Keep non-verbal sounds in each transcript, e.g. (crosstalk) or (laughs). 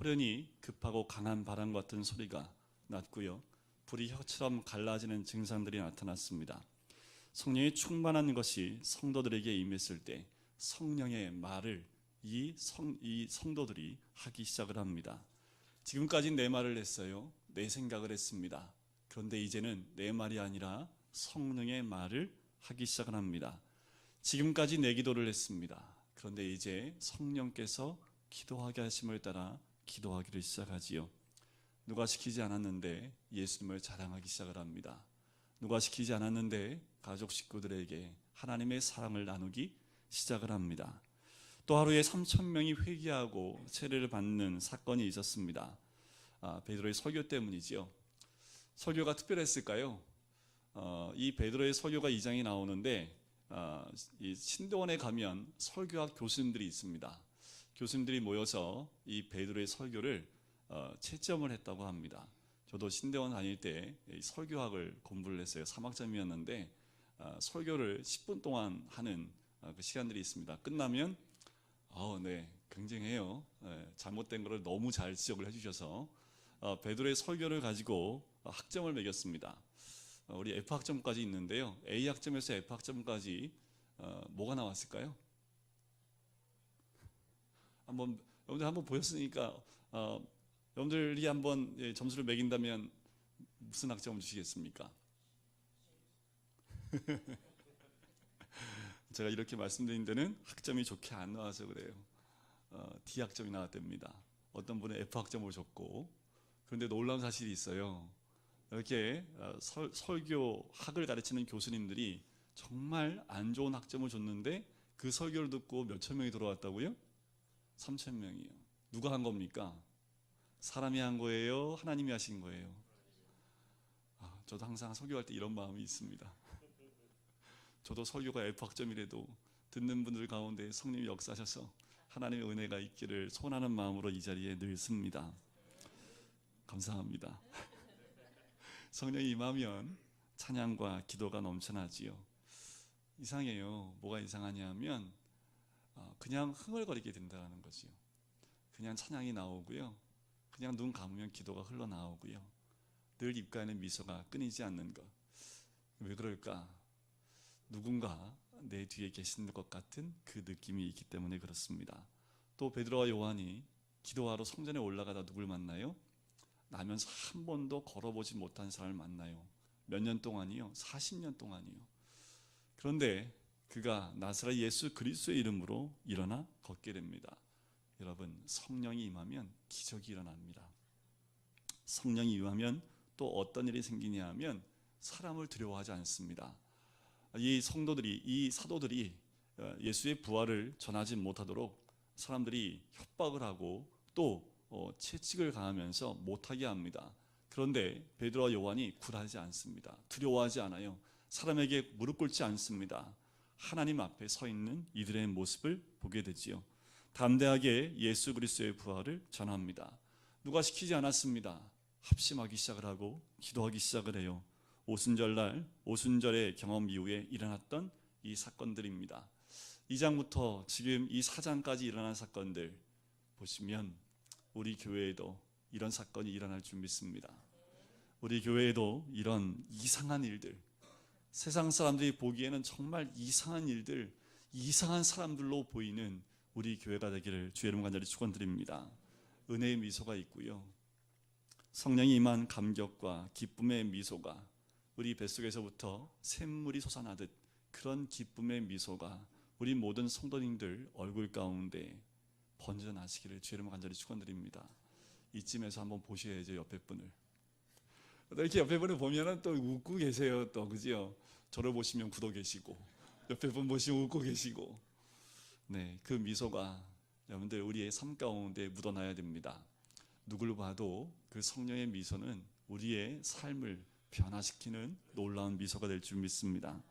호련히 급하고 강한 바람 같은 소리가 났고요. 불이 혀처럼 갈라지는 증상들이 나타났습니다. 성령이 충만한 것이 성도들에게 임했을 때 성령의 말을 이, 성, 이 성도들이 하기 시작을 합니다. 지금까지 내 말을 했어요. 내 생각을 했습니다. 그런데 이제는 내 말이 아니라 성령의 말을 하기 시작을 합니다. 지금까지 내 기도를 했습니다. 그런데 이제 성령께서 기도하게 하심을 따라 기도하기를 시작하지요. 누가 시키지 않았는데 예수님을 자랑하기 시작을 합니다. 누가 시키지 않았는데 가족 식구들에게 하나님의 사랑을 나누기 시작을 합니다. 또 하루에 3천 명이 회개하고 세례를 받는 사건이 있었습니다. 아, 베드로의 설교 때문이지요. 설교가 특별했을까요? 어, 이 베드로의 설교가 2장이 나오는데 아, 이 신도원에 가면 설교학 교수님들이 있습니다. 교수님들이 모여서 이 베드로의 설교를 어, 채점을 했다고 합니다. 저도 신대원 다닐 때이 설교학을 공부를 했어요. 3학점이었는데 어, 설교를 10분 동안 하는 어, 그 시간들이 있습니다. 끝나면 어, 네, 굉장해요. 네, 잘못된 것을 너무 잘 지적을 해주셔서 어, 베드로의 설교를 가지고 학점을 매겼습니다. 어, 우리 F 학점까지 있는데요. A 학점에서 F 학점까지 어, 뭐가 나왔을까요? 한번 여러분들 한번 보였으니까 어, 여러분들이 한번 예, 점수를 매긴다면 무슨 학점을 주시겠습니까? (laughs) 제가 이렇게 말씀드린 데는 학점이 좋게 안 나와서 그래요. 어, D 학점이 나왔답니다. 어떤 분은 F 학점을 줬고 그런데 놀라운 사실이 있어요. 이렇게 어, 설, 설교 학을 가르치는 교수님들이 정말 안 좋은 학점을 줬는데 그 설교를 듣고 몇 천 명이 들어왔다고요? 3천 명이요. 누가 한 겁니까? 사람이 한 거예요? 하나님이 하신 거예요? 아, 저도 항상 설교할 때 이런 마음이 있습니다. 저도 설교가 F 학점이라도 듣는 분들 가운데 성령이 역사하셔서 하나님의 은혜가 있기를 소원하는 마음으로 이 자리에 늘 씁니다. 감사합니다. (laughs) 성령이 임하면 찬양과 기도가 넘쳐나지요. 이상해요. 뭐가 이상하냐면 어, 그냥 흥얼거리게 된다는 거지요. 그냥 찬양이 나오고요. 그냥 눈 감으면 기도가 흘러나오고요. 늘 입가에는 미소가 끊이지 않는 것. 왜 그럴까? 누군가 내 뒤에 계시는 것 같은 그 느낌이 있기 때문에 그렇습니다. 또 베드로와 요한이 기도하러 성전에 올라가다 누굴 만나요? 나면서 한 번도 걸어보지 못한 사람을 만나요. 몇 년 동안이요? 40년 동안이요. 그런데 그가 나사렛 예수 그리스도의 이름으로 일어나 걷게 됩니다. 여러분 성령이 임하면 기적이 일어납니다. 성령이 임하면 또 어떤 일이 생기냐 하면 사람을 두려워하지 않습니다. 이 성도들이 이 사도들이 어, 예수의 부활을 전하지 못하도록 사람들이 협박을 하고 또 어, 채찍을 가하면서 못하게 합니다. 그런데 베드로와 요한이 굴하지 않습니다. 두려워하지 않아요. 사람에게 무릎 꿇지 않습니다. 하나님 앞에 서 있는 이들의 모습을 보게 되지요. 담대하게 예수 그리스도의 부활을 전합니다. 누가 시키지 않았습니다. 합심하기 시작을 하고 기도하기 시작을 해요. 오순절날 오순절의 경험 이후에 일어났던 이 사건들입니다. 2장부터 지금 이 4장까지 일어난 사건들 보시면 우리 교회에도 이런 사건이 일어날 줄 믿습니다. 우리 교회에도 이런 이상한 일들 세상 사람들이 보기에는 정말 이상한 일들, 이상한 사람들로 보이는 우리 교회가 되기를 주의 이름 간절히 축원드립니다. 은혜의 미소가 있고요. 성령이 임한 감격과 기쁨의 미소가 우리 뱃속에서부터 샘물이 솟아나듯 그런 기쁨의 미소가 우리 모든 성도님들 얼굴 가운데 번져나시기를 주의 이름 간절히 축원드립니다. 이쯤에서 한번 보셔야죠 옆에 분을. 이렇게 옆에 분을 보면은 또 웃고 계세요 또 그지요? 저를 보시면 굳어 계시고 옆에 분 보시면 웃고 계시고 네 그 미소가 여러분들 우리의 삶 가운데 묻어나야 됩니다. 누굴 봐도 그 성령의 미소는 우리의 삶을 변화시키는 놀라운 미소가 될 줄 믿습니다.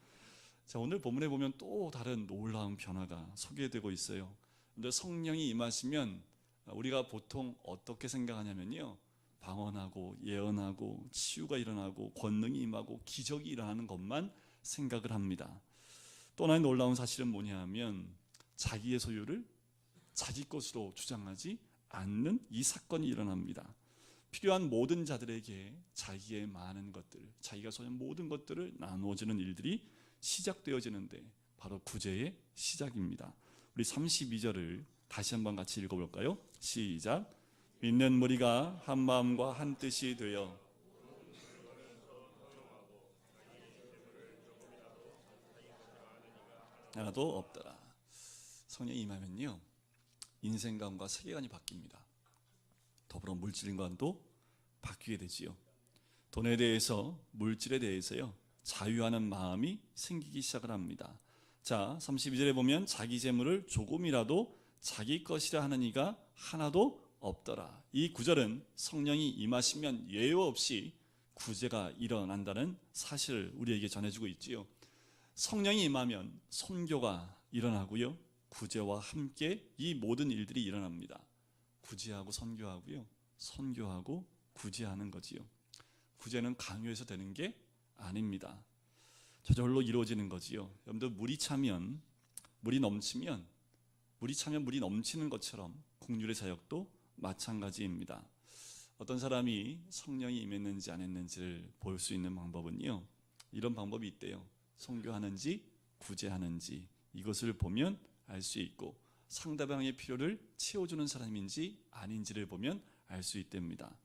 자 오늘 본문에 보면 또 다른 놀라운 변화가 소개되고 있어요. 근데 성령이 임하시면 우리가 보통 어떻게 생각하냐면요. 방언하고 예언하고 치유가 일어나고 권능이 임하고 기적이 일어나는 것만 생각을 합니다. 또 하나의 놀라운 사실은 뭐냐 하면 자기의 소유를 자기 것으로 주장하지 않는 이 사건이 일어납니다. 필요한 모든 자들에게 자기의 많은 것들, 자기가 소유한 모든 것들을 나누어지는 일들이 시작되어지는데 바로 구제의 시작입니다. 우리 32절을 다시 한번 같이 읽어볼까요? 시작. 믿는 무리가 한 마음과 한 뜻이 되어 하나도 없더라. 성령이 임하면요 인생관과 세계관이 바뀝니다. 더불어 물질관도 바뀌게 되지요. 돈에 대해서 물질에 대해서요 자유하는 마음이 생기기 시작을 합니다. 자 32절에 보면 자기 재물을 조금이라도 자기 것이라 하는 이가 하나도 없더라. 이 구절은 성령이 임하시면 예외 없이 구제가 일어난다는 사실을 우리에게 전해주고 있지요. 성령이 임하면 선교가 일어나고요. 구제와 함께 이 모든 일들이 일어납니다. 구제하고 선교하고요. 선교하고 구제하는 거지요. 구제는 강요해서 되는 게 아닙니다. 저절로 이루어지는 거지요. 여러분들 물이 차면 물이 넘치면 물이 차면 물이 넘치는 것처럼 국률의 사역도 마찬가지입니다. 어떤 사람이 성령이 임했는지 안 했는지를 볼 수 있는 방법은요. 이런 방법이 있대요. 선교하는지 구제하는지 이것을 보면 알 수 있고 상대방의 필요를 채워주는 사람인지 아닌지를 보면 알 수 있답니다.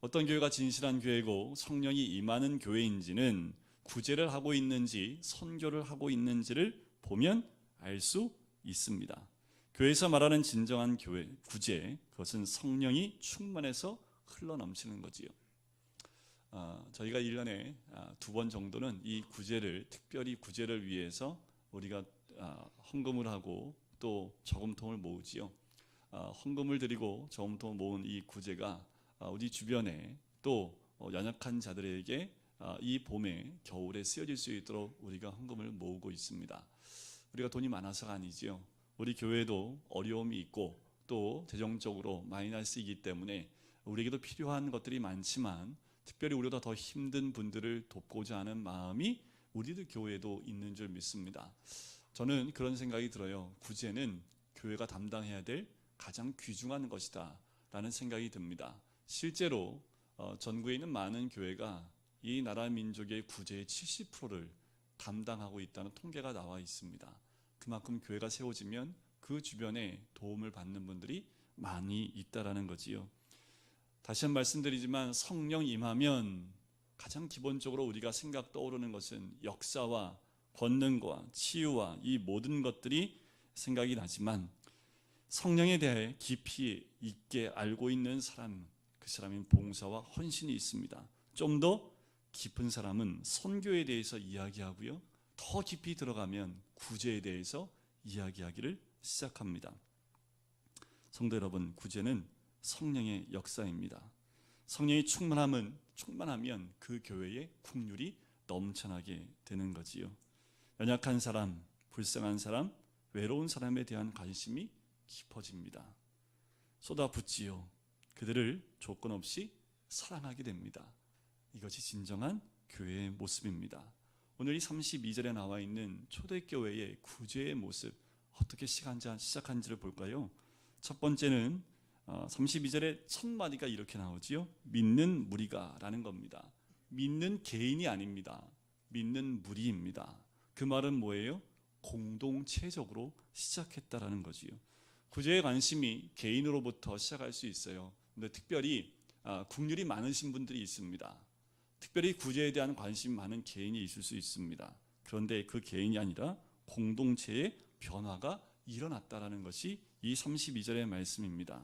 어떤 교회가 진실한 교회고 성령이 임하는 교회인지는 구제를 하고 있는지 선교를 하고 있는지를 보면 알 수 있습니다. 교회에서 말하는 진정한 교회 구제 그것은 성령이 충만해서 흘러 넘치는 거지요. 아, 저희가 1년에 아, 두번 정도는 이 구제를 특별히 구제를 위해서 우리가 아, 헌금을 하고 또 저금통을 모으지요. 아, 헌금을 드리고 저금통을 모은 이 구제가 아, 우리 주변에 또 어, 연약한 자들에게 아, 이 봄에 겨울에 쓰여질 수 있도록 우리가 헌금을 모으고 있습니다. 우리가 돈이 많아서가 아니지요. 우리 교회도 어려움이 있고 또 재정적으로 마이너스이기 때문에 우리에게도 필요한 것들이 많지만 특별히 우리보다 더 힘든 분들을 돕고자 하는 마음이 우리들 교회에도 있는 줄 믿습니다. 저는 그런 생각이 들어요. 구제는 교회가 담당해야 될 가장 귀중한 것이다 라는 생각이 듭니다. 실제로 어, 전국에 있는 많은 교회가 이 나라 민족의 구제의 70%를 담당하고 있다는 통계가 나와 있습니다. 그만큼 교회가 세워지면 그 주변에 도움을 받는 분들이 많이 있다라는 거지요. 다시 한번 말씀드리지만 성령 임하면 가장 기본적으로 우리가 생각 떠오르는 것은 역사와 권능과 치유와 이 모든 것들이 생각이 나지만 성령에 대해 깊이 있게 알고 있는 사람 그 사람인 봉사와 헌신이 있습니다. 좀 더 깊은 사람은 선교에 대해서 이야기하고요. 더 깊이 들어가면 구제에 대해서 이야기하기를 시작합니다. 성도 여러분, 구제는 성령의 역사입니다. 성령이 충만함은 충만하면 그 교회의 국률이 넘쳐나게 되는 거지요. 연약한 사람, 불쌍한 사람, 외로운 사람에 대한 관심이 깊어집니다. 쏟아붓지요. 그들을 조건 없이 사랑하게 됩니다. 이것이 진정한 교회의 모습입니다. 오늘 이 32절에 나와 있는 초대교회의 구제의 모습 어떻게 시작한지를 볼까요? 첫 번째는 32절에 첫 마디가 이렇게 나오지요. 믿는 무리가 라는 겁니다. 믿는 개인이 아닙니다. 믿는 무리입니다. 그 말은 뭐예요? 공동체적으로 시작했다라는 거지요. 구제의 관심이 개인으로부터 시작할 수 있어요. 근데 특별히 아, 국률이 많으신 분들이 있습니다. 특별히 구제에 대한 관심 많은 개인이 있을 수 있습니다. 그런데 그 개인이 아니라 공동체의 변화가 일어났다라는 것이 이 32절의 말씀입니다.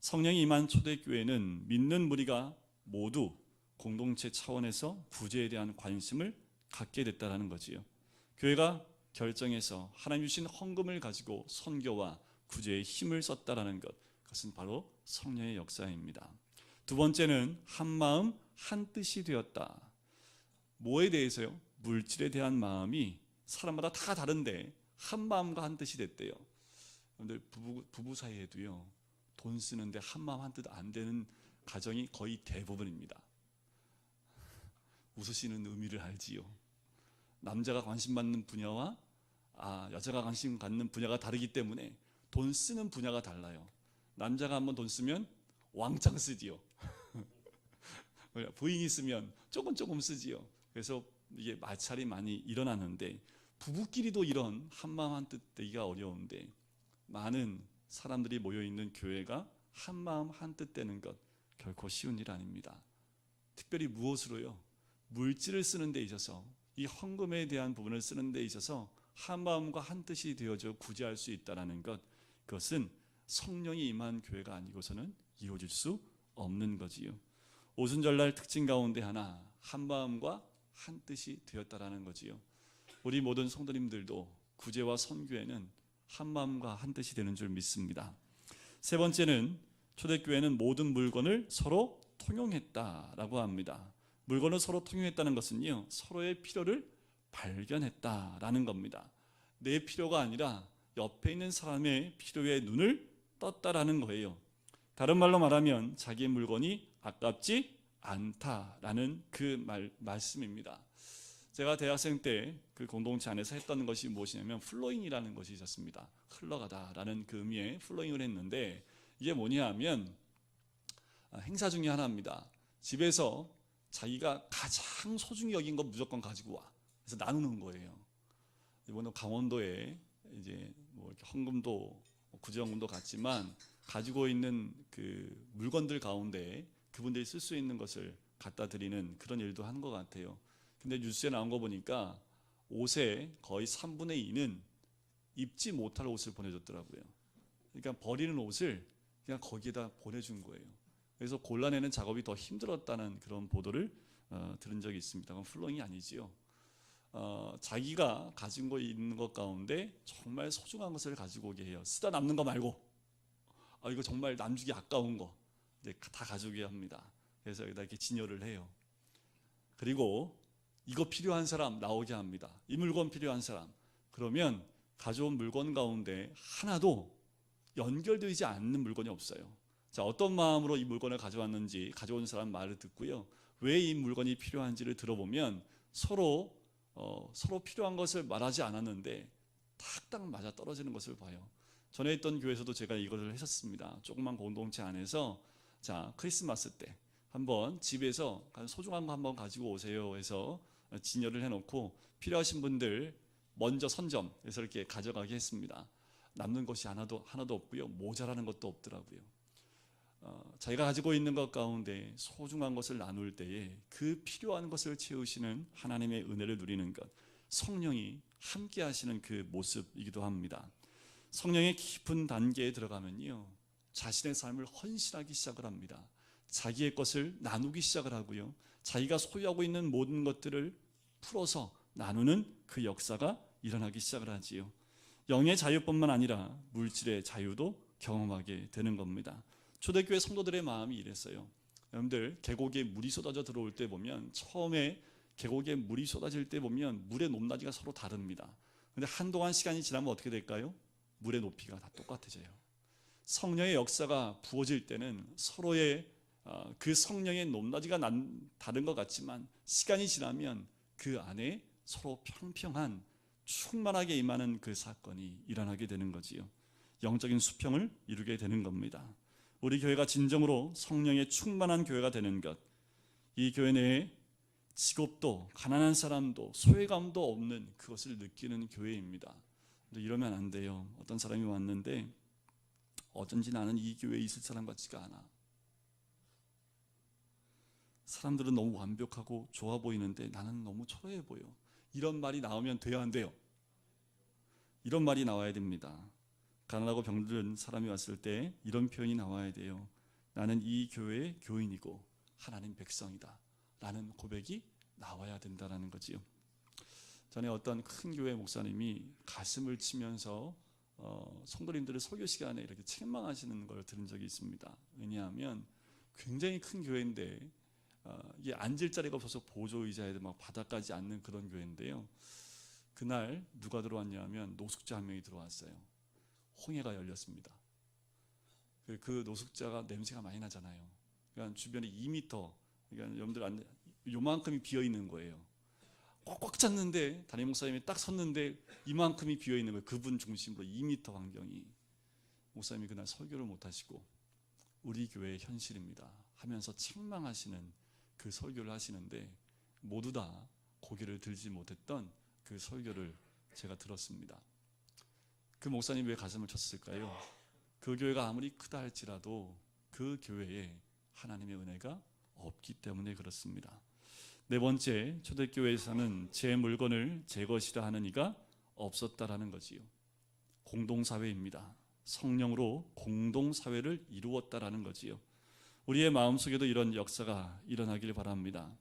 성령이 임한 초대교회는 믿는 무리가 모두 공동체 차원에서 구제에 대한 관심을 갖게 됐다라는 거지요. 교회가 결정해서 하나님 주신 헌금을 가지고 선교와 구제에 힘을 썼다라는 것, 그것은 바로 성령의 역사입니다. 두 번째는 한 마음 한 뜻이 되었다. 뭐에 대해서요? 물질에 대한 마음이 사람마다 다 다른데 한 마음과 한 뜻이 됐대요. 여러분들 부부, 부부 사이에도요 돈 쓰는데 한 마음 한 뜻 안 되는 가정이 거의 대부분입니다. 웃으시는 의미를 알지요. 남자가 관심 받는 분야와 아, 여자가 관심 갖는 분야가 다르기 때문에 돈 쓰는 분야가 달라요. 남자가 한번 돈 쓰면 왕창 쓰지요. (laughs) 부인이 쓰면 조금 조금 쓰지요. 그래서 이게 마찰이 많이 일어나는데 부부끼리도 이런 한마음 한뜻 되기가 어려운데 많은 사람들이 모여 있는 교회가 한마음 한뜻 되는 것 결코 쉬운 일 아닙니다. 특별히 무엇으로요? 물질을 쓰는 데 있어서 이 헌금에 대한 부분을 쓰는 데 있어서 한 마음과 한 뜻이 되어져 구제할 수 있다라는 것 그것은 성령이 임한 교회가 아니고서는 이루어질 수 없는 거지요. 오순절날 특징 가운데 하나 한 마음과 한 뜻이 되었다라는 거지요. 우리 모든 성도님들도 구제와 선교에는 한 마음과 한 뜻이 되는 줄 믿습니다. 세 번째는 초대교회는 모든 물건을 서로 통용했다라고 합니다. 물건을 서로 통용했다는 것은요 서로의 필요를 발견했다라는 겁니다. 내 필요가 아니라 옆에 있는 사람의 필요에 눈을 떴다라는 거예요. 다른 말로 말하면 자기 물건이 아깝지 않다라는 그 말, 말씀입니다. 제가 대학생 때 그 공동체 안에서 했던 것이 무엇이냐면 플로잉이라는 것이 있었습니다. 흘러가다라는 그 의미의 플로잉을 했는데 이게 뭐냐 하면 아, 행사 중에 하나입니다. 집에서 자기가 가장 소중히 여긴 거 무조건 가지고 와. 그래서 나누는 거예요. 이번에 강원도에 이제 뭐 이렇게 헌금도 구제헌금도 같지만 가지고 있는 그 물건들 가운데 그분들이 쓸 수 있는 것을 갖다 드리는 그런 일도 하는 것 같아요. 근데 뉴스에 나온 거 보니까 옷의 거의 3분의 2는 입지 못할 옷을 보내줬더라고요. 그러니까 버리는 옷을 그냥 거기에다 보내준 거예요. 그래서 골라내는 작업이 더 힘들었다는 그런 보도를 어, 들은 적이 있습니다. 그건 플로잉이 아니지요. 어, 자기가 가진 거 있는 것 가운데 정말 소중한 것을 가지고 오게 해요. 쓰다 남는 거 말고, 아 이거 정말 남주기 아까운 거, 이제 다 가져오게 합니다. 그래서 여기다 이렇게 진열을 해요. 그리고 이거 필요한 사람 나오게 합니다. 이 물건 필요한 사람. 그러면 가져온 물건 가운데 하나도 연결되지 않는 물건이 없어요. 자, 어떤 마음으로 이 물건을 가져왔는지 가져온 사람 말을 듣고요. 왜 이 물건이 필요한지를 들어보면 서로 어, 서로 필요한 것을 말하지 않았는데 탁딱 맞아 떨어지는 것을 봐요. 전에 있던 교회에서도 제가 이것을 했었습니다. 조그만 공동체 안에서 자 크리스마스 때 한번 집에서 소중한 거 한번 가지고 오세요 해서 진열을 해놓고 필요하신 분들 먼저 선점해서 이렇게 가져가게 했습니다. 남는 것이 하나도 하나도 없고요 모자라는 것도 없더라고요. 어, 자기가 가지고 있는 것 가운데 소중한 것을 나눌 때에 그 필요한 것을 채우시는 하나님의 은혜를 누리는 것, 성령이 함께 하시는 그 모습이기도 합니다. 성령의 깊은 단계에 들어가면요, 자신의 삶을 헌신하기 시작을 합니다. 자기의 것을 나누기 시작을 하고요, 자기가 소유하고 있는 모든 것들을 풀어서 나누는 그 역사가 일어나기 시작을 하지요. 영의 자유뿐만 아니라 물질의 자유도 경험하게 되는 겁니다. 초대교회 성도들의 마음이 이랬어요. 여러분들 계곡에 물이 쏟아져 들어올 때 보면 처음에 계곡에 물이 쏟아질 때 보면 물의 높낮이가 서로 다릅니다. 근데 한동안 시간이 지나면 어떻게 될까요? 물의 높이가 다 똑같아져요. 성령의 역사가 부어질 때는 서로의 어, 그 성령의 높낮이가 난, 다른 것 같지만 시간이 지나면 그 안에 서로 평평한 충만하게 임하는 그 사건이 일어나게 되는 거지요. 영적인 수평을 이루게 되는 겁니다. 우리 교회가 진정으로 성령의 충만한 교회가 되는 것. 이 교회 내에 직업도 가난한 사람도 소외감도 없는 그것을 느끼는 교회입니다. 근데 이러면 안 돼요. 어떤 사람이 왔는데 어쩐지 나는 이 교회에 있을 사람 같지가 않아. 사람들은 너무 완벽하고 좋아 보이는데 나는 너무 초라해 보여. 이런 말이 나오면 돼요, 안 돼요? 이런 말이 나와야 됩니다. 가난하고 병든 사람이 왔을 때 이런 표현이 나와야 돼요. 나는 이 교회의 교인이고 하나님 백성이다. 라는 고백이 나와야 된다는 거지요. 전에 어떤 큰 교회 목사님이 가슴을 치면서 어, 성도님들의 설교 시간에 이렇게 책망하시는 걸 들은 적이 있습니다. 왜냐하면 굉장히 큰 교회인데 어, 이게 앉을 자리가 없어서 보조 의자에 막 바닥까지 앉는 그런 교회인데요. 그날 누가 들어왔냐면 노숙자 한 명이 들어왔어요. 홍해가 열렸습니다. 그- 그 노숙자가 냄새가 많이 나잖아요. 그러니까 주변에 2미터, 그러니까 여러분들 안, 요만큼이 비어 있는 거예요. 꽉꽉 찼는데 담임 목사님이 딱 섰는데 이만큼이 비어 있는 거예요. 그분 중심으로 2미터 환경이 목사님이 그날 설교를 못 하시고 우리 교회의 현실입니다. 하면서 책망하시는 그 설교를 하시는데 모두 다 고개를 들지 못했던 그 설교를 제가 들었습니다. 그 목사님 왜 가슴을 쳤을까요? 그 교회가 아무리 크다 할지라도 그 교회에 하나님의 은혜가 없기 때문에 그렇습니다. 네 번째, 초대교회에서는 제 물건을 제 것이라 하는 이가 없었다라는 거지요. 공동사회입니다. 성령으로 공동사회를 이루었다라는 거지요. 우리의 마음속에도 이런 역사가 일어나길 바랍니다.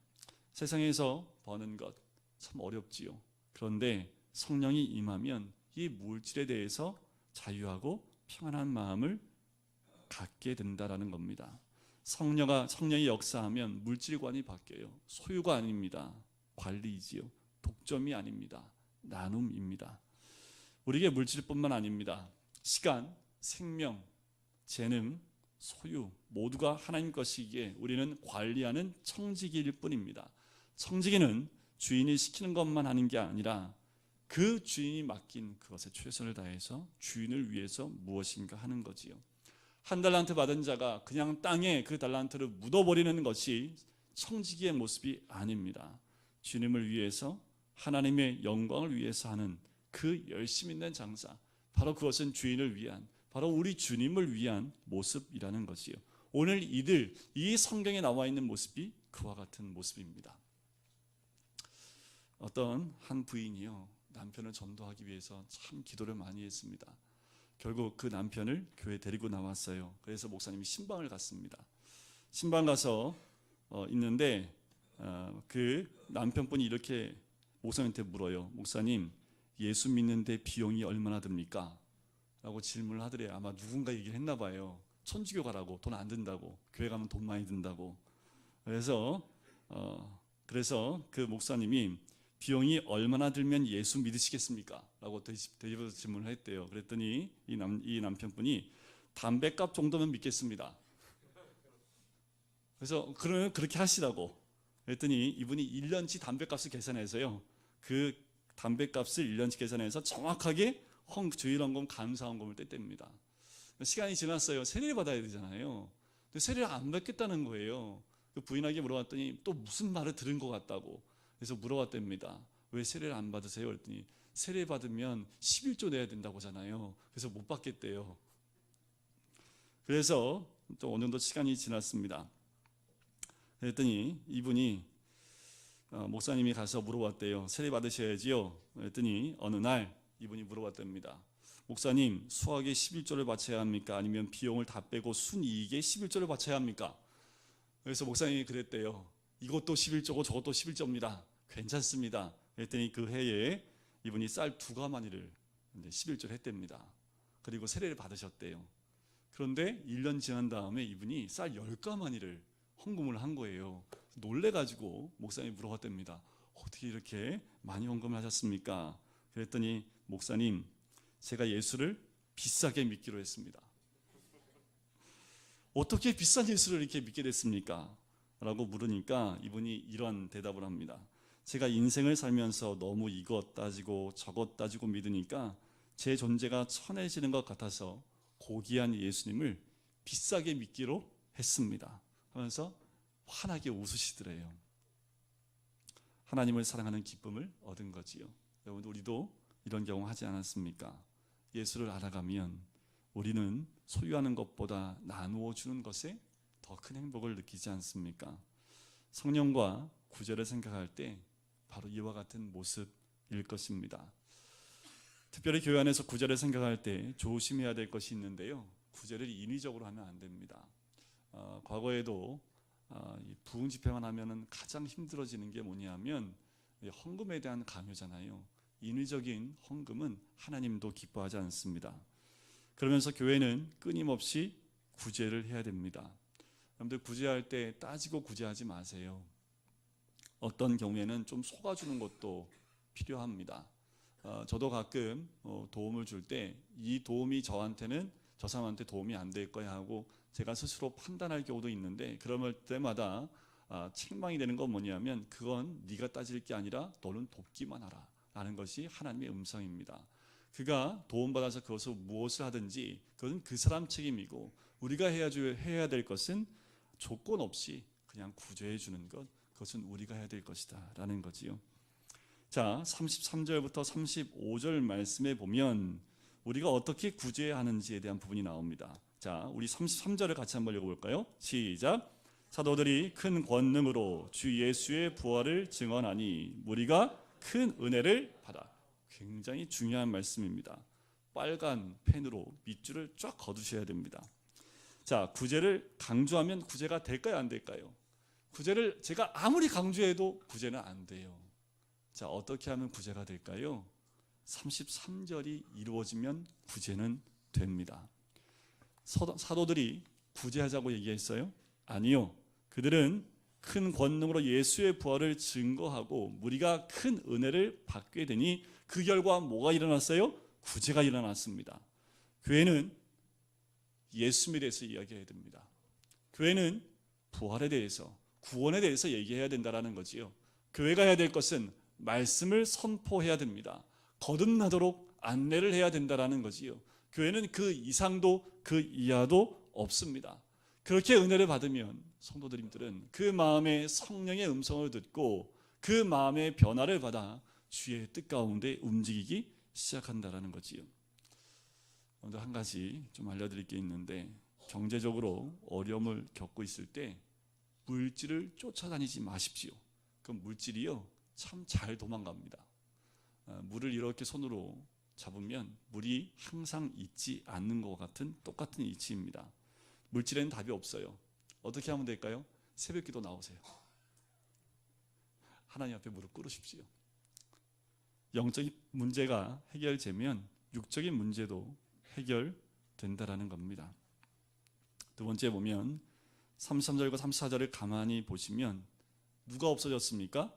세상에서 버는 것 참 어렵지요. 그런데 성령이 임하면 이 물질에 대해서 자유하고 평안한 마음을 갖게 된다라는 겁니다. 성령아 성령이 역사하면 물질관이 바뀌어요. 소유가 아닙니다. 관리이지요. 독점이 아닙니다. 나눔입니다. 우리에게 물질뿐만 아닙니다. 시간, 생명, 재능, 소유 모두가 하나님 것이기에 우리는 관리하는 청지기일 뿐입니다. 청지기는 주인이 시키는 것만 하는 게 아니라 그 주인이 맡긴 그것에 최선을 다해서 주인을 위해서 무엇인가 하는 거지요. 한 달란트 받은 자가 그냥 땅에 그 달란트를 묻어버리는 것이 청지기의 모습이 아닙니다. 주님을 위해서 하나님의 영광을 위해서 하는 그 열심 있는 장사 바로 그것은 주인을 위한 바로 우리 주님을 위한 모습이라는 것이요. 오늘 이들 이 성경에 나와 있는 모습이 그와 같은 모습입니다. 어떤 한 부인이요 남편을 전도하기 위해서 참 기도를 많이 했습니다. 결국 그 남편을 교회 데리고 나왔어요. 그래서 목사님이 신방을 갔습니다. 신방 가서 어, 있는데 어, 그 남편분이 이렇게 목사님한테 물어요. 목사님 예수 믿는데 비용이 얼마나 듭니까? 라고 질문을 하더래요. 아마 누군가 얘기를 했나 봐요. 천주교 가라고 돈 안 든다고 교회 가면 돈 많이 든다고. 그래서 어, 그래서 그 목사님이 비용이 얼마나 들면 예수 믿으시겠습니까? 라고 대집에서 질문을 했대요. 그랬더니 이, 남, 이 남편분이 담배값 정도면 믿겠습니다. 그래서 그러면 그렇게 하시라고. 그랬더니 이분이 1년치 담배값을 계산해서요. 그 담배값을 1년치 계산해서 정확하게 헌 주일헌금 감사헌금을 뗐답니다. 시간이 지났어요. 세례를 받아야 되잖아요. 근데 세례를 안 받겠다는 거예요. 그 부인에게 물어봤더니 또 무슨 말을 들은 것 같다고. 그래서 물어봤답니다. 왜 세례를 안 받으세요? 그랬더니 세례 받으면 11조 내야 된다고 하잖아요. 그래서 못 받겠대요. 그래서 또 어느 정도 시간이 지났습니다. 그랬더니 이분이 어, 목사님이 가서 물어봤대요. 세례 받으셔야지요. 그랬더니 어느 날 이분이 물어봤답니다. 목사님 수학에 11조를 바쳐야 합니까? 아니면 비용을 다 빼고 순이익에 11조를 바쳐야 합니까? 그래서 목사님이 그랬대요. 이것도 11조고 저것도 11조입니다. 괜찮습니다. 그랬더니 그 해에 이분이 쌀 두 가마니를 11조를 했답니다. 그리고 세례를 받으셨대요. 그런데 1년 지난 다음에 이분이 쌀 10가마니를 헌금을 한 거예요. 놀래가지고 목사님이 물어봤답니다. 어떻게 이렇게 많이 헌금을 하셨습니까? 그랬더니 목사님 제가 예수를 비싸게 믿기로 했습니다. 어떻게 비싼 예수를 이렇게 믿게 됐습니까? 라고 물으니까 이분이 이런 대답을 합니다. 제가 인생을 살면서 너무 이것 따지고 저것 따지고 믿으니까 제 존재가 천해지는 것 같아서 고귀한 예수님을 비싸게 믿기로 했습니다. 하면서 환하게 웃으시더래요. 하나님을 사랑하는 기쁨을 얻은 거지요. 여러분 우리도 이런 경험 하지 않았습니까? 예수를 알아가면 우리는 소유하는 것보다 나누어 주는 것에 더 큰 행복을 느끼지 않습니까? 성령과 구절을 생각할 때 바로 이와 같은 모습일 것입니다. 특별히 교회 안에서 구절을 생각할 때 조심해야 될 것이 있는데요. 구절을 인위적으로 하면 안 됩니다. 어, 과거에도 어, 이 부흥 집회만 하면은 가장 힘들어지는 게 뭐냐면 이 헌금에 대한 강요잖아요. 인위적인 헌금은 하나님도 기뻐하지 않습니다. 그러면서 교회는 끊임없이 구제를 해야 됩니다. 여러분들 구제할 때 따지고 구제하지 마세요. 어떤 경우에는 좀 속아주는 것도 필요합니다. 어, 저도 가끔 어, 도움을 줄 때 이 도움이 저한테는 저 사람한테 도움이 안 될 거야 하고 제가 스스로 판단할 경우도 있는데 그럴 때마다 아, 책망이 되는 건 뭐냐면 그건 네가 따질 게 아니라 너는 돕기만 하라 라는 것이 하나님의 음성입니다. 그가 도움받아서 그것을 무엇을 하든지 그것은 그 사람 책임이고 우리가 해야, 될 것은 조건 없이 그냥 구제해 주는 것 그것은 우리가 해야 될 것이다 라는 거지요. 자 33절부터 35절 말씀에 보면 우리가 어떻게 구제해야 하는지에 대한 부분이 나옵니다. 자 우리 33절을 같이 한번 읽어볼까요? 시작 사도들이 큰 권능으로 주 예수의 부활을 증언하니 우리가 큰 은혜를 받아 굉장히 중요한 말씀입니다. 빨간 펜으로 밑줄을 쫙 거두셔야 됩니다. 자, 구제를 강조하면 구제가 될까요, 안 될까요? 구제를 제가 아무리 강조해도 구제는 안 돼요. 자, 어떻게 하면 구제가 될까요? 33절이 이루어지면 구제는 됩니다. 사도들이 구제하자고 얘기했어요? 아니요. 그들은 큰 권능으로 예수의 부활을 증거하고 우리가 큰 은혜를 받게 되니 그 결과 뭐가 일어났어요? 구제가 일어났습니다. 교회는 예수님에 대해서 이야기해야 됩니다. 교회는 부활에 대해서 구원에 대해서 얘기해야 된다라는 거지요. 교회가 해야 될 것은 말씀을 선포해야 됩니다. 거듭나도록 안내를 해야 된다라는 거지요. 교회는 그 이상도 그 이하도 없습니다. 그렇게 은혜를 받으면 성도들님들은 그 마음에 성령의 음성을 듣고 그 마음의 변화를 받아 주의 뜻 가운데 움직이기 시작한다라는 거지요. 오늘 한 가지 좀 알려드릴 게 있는데 경제적으로 어려움을 겪고 있을 때 물질을 쫓아다니지 마십시오. 그 물질이요 참 잘 도망갑니다. 아, 물을 이렇게 손으로 잡으면 물이 항상 있지 않는 것 같은 똑같은 이치입니다. 물질에는 답이 없어요. 어떻게 하면 될까요? 새벽기도 나오세요. 하나님 앞에 무릎 꿇으십시오. 영적인 문제가 해결되면 육적인 문제도 해결된다라는 겁니다. 두 번째 보면 33절과 34절을 가만히 보시면 누가 없어졌습니까?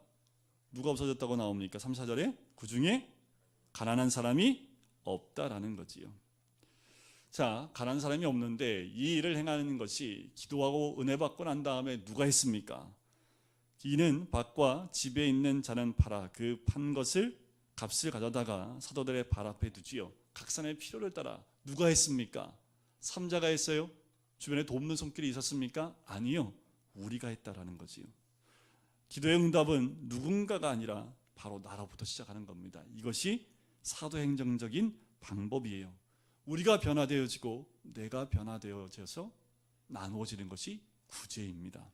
누가 없어졌다고 나옵니까? 34절에 그 중에 가난한 사람이 없다라는 거지요. 자, 가난한 사람이 없는데 이 일을 행하는 것이 기도하고 은혜 받고 난 다음에 누가 했습니까? 이는 밭과 집에 있는 자는 팔아 그 판 것을 값을 가져다가 사도들의 발 앞에 두지요. 각산의 필요를 따라 누가 했습니까? 삼자가 했어요? 주변에 돕는 손길이 있었습니까? 아니요. 우리가 했다라는 거지요. 기도의 응답은 누군가가 아니라 바로 나로부터 시작하는 겁니다. 이것이 사도행정적인 방법이에요. 우리가 변화되어지고 내가 변화되어져서 나누어지는 것이 구제입니다.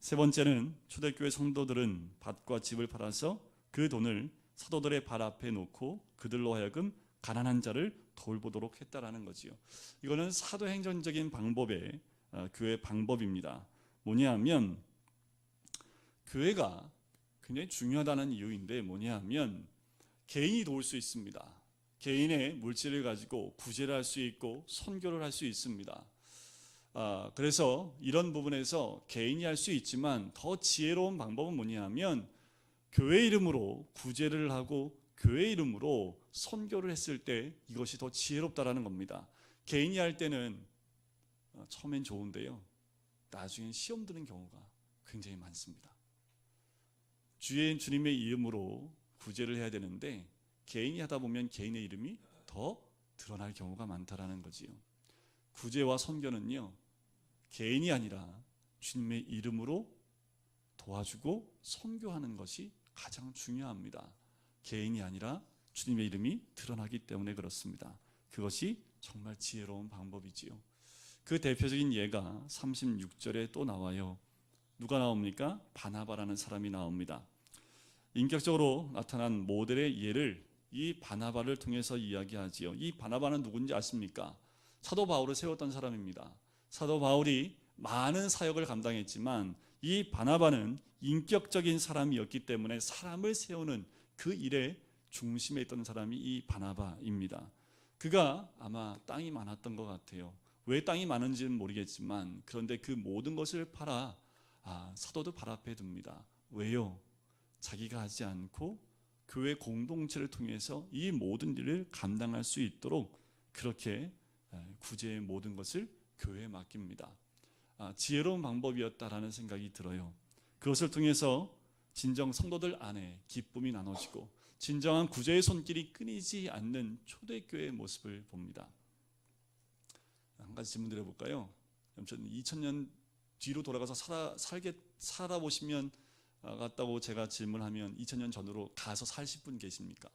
세 번째는 초대교회 성도들은 밭과 집을 팔아서 그 돈을 사도들의 발 앞에 놓고 그들로 하여금 가난한 자를 돌보도록 했다라는 거지요. 이거는 사도행전적인 방법의 어, 교회 방법입니다. 뭐냐 하면 교회가 굉장히 중요하다는 이유인데 뭐냐 하면 개인이 도울 수 있습니다. 개인의 물질을 가지고 구제를 할 수 있고 선교를 할 수 있습니다. 아, 그래서 이런 부분에서 개인이 할 수 있지만 더 지혜로운 방법은 뭐냐 하면 교회 이름으로 구제를 하고 교회 이름으로 선교를 했을 때 이것이 더 지혜롭다라는 겁니다. 개인이 할 때는 어, 처음엔 좋은데요. 나중엔 시험 드는 경우가 굉장히 많습니다. 주의 주님의 이름으로 구제를 해야 되는데 개인이 하다 보면 개인의 이름이 더 드러날 경우가 많다라는 거지요. 구제와 선교는요. 개인이 아니라 주님의 이름으로 도와주고 선교하는 것이 가장 중요합니다. 개인이 아니라 주님의 이름이 드러나기 때문에 그렇습니다. 그것이 정말 지혜로운 방법이지요. 그 대표적인 예가 36절에 또 나와요. 누가 나옵니까? 바나바라는 사람이 나옵니다. 인격적으로 나타난 모델의 예를 이 바나바를 통해서 이야기하지요. 이 바나바는 누군지 아십니까? 사도 바울을 세웠던 사람입니다. 사도 바울이 많은 사역을 감당했지만 이 바나바는 인격적인 사람이었기 때문에 사람을 세우는 그 일에 중심에 있던 사람이 이 바나바입니다. 그가 아마 땅이 많았던 것 같아요. 왜 땅이 많은지는 모르겠지만 그런데 그 모든 것을 팔아 아, 사도도 발 앞에 둡니다. 왜요? 자기가 하지 않고 교회 공동체를 통해서 이 모든 일을 감당할 수 있도록 그렇게 에, 구제의 모든 것을 교회에 맡깁니다. 아, 지혜로운 방법이었다라는 생각이 들어요. 그것을 통해서 진정 성도들 안에 기쁨이 나눠지고 진정한 구제의 손길이 끊이지 않는 초대교회의 모습을 봅니다. 한 가지 질문 드려볼까요? 2000년 뒤로 돌아가서 살아, 살게 살아보시면 아, 같다고 제가 질문하면 2000년 전으로 가서 사실 분 계십니까?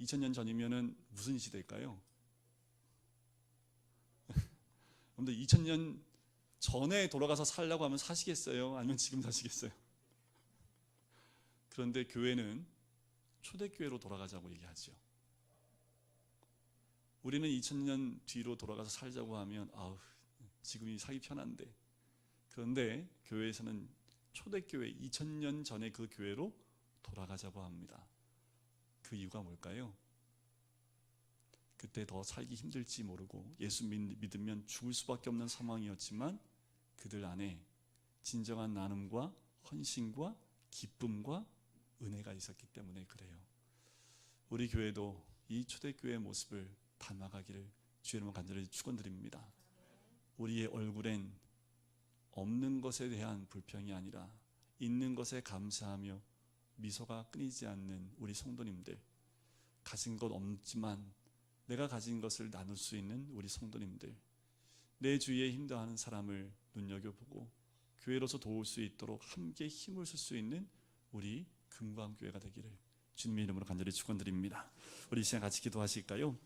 2000년 전이면은 무슨 시대일까요? (laughs) 근데 2000년 전에 돌아가서 살려고 하면 사시겠어요? 아니면 지금 사시겠어요? 그런데 교회는 초대교회로 돌아가자고 얘기하죠. 우리는 2000년 뒤로 돌아가서 살자고 하면 아우 지금이 살기 편한데 그런데 교회에서는 초대교회 2000년 전의 그 교회로 돌아가자고 합니다. 그 이유가 뭘까요? 그때 더 살기 힘들지 모르고 예수 믿- 믿으면 죽을 수밖에 없는 상황이었지만 그들 안에 진정한 나눔과 헌신과 기쁨과 은혜가 있었기 때문에 그래요. 우리 교회도 이 초대교회의 모습을 닮아가기를 주의 이름으로 간절히 축원드립니다. 우리의 얼굴엔 없는 것에 대한 불평이 아니라 있는 것에 감사하며 미소가 끊이지 않는 우리 성도님들 가진 것 없지만 내가 가진 것을 나눌 수 있는 우리 성도님들 내 주위에 힘들어하는 사람을 눈여겨보고 교회로서 도울 수 있도록 함께 힘을 쓸 수 있는 우리 금광교회가 되기를 주님의 이름으로 간절히 축원드립니다. 우리 이 시간 같이 기도하실까요?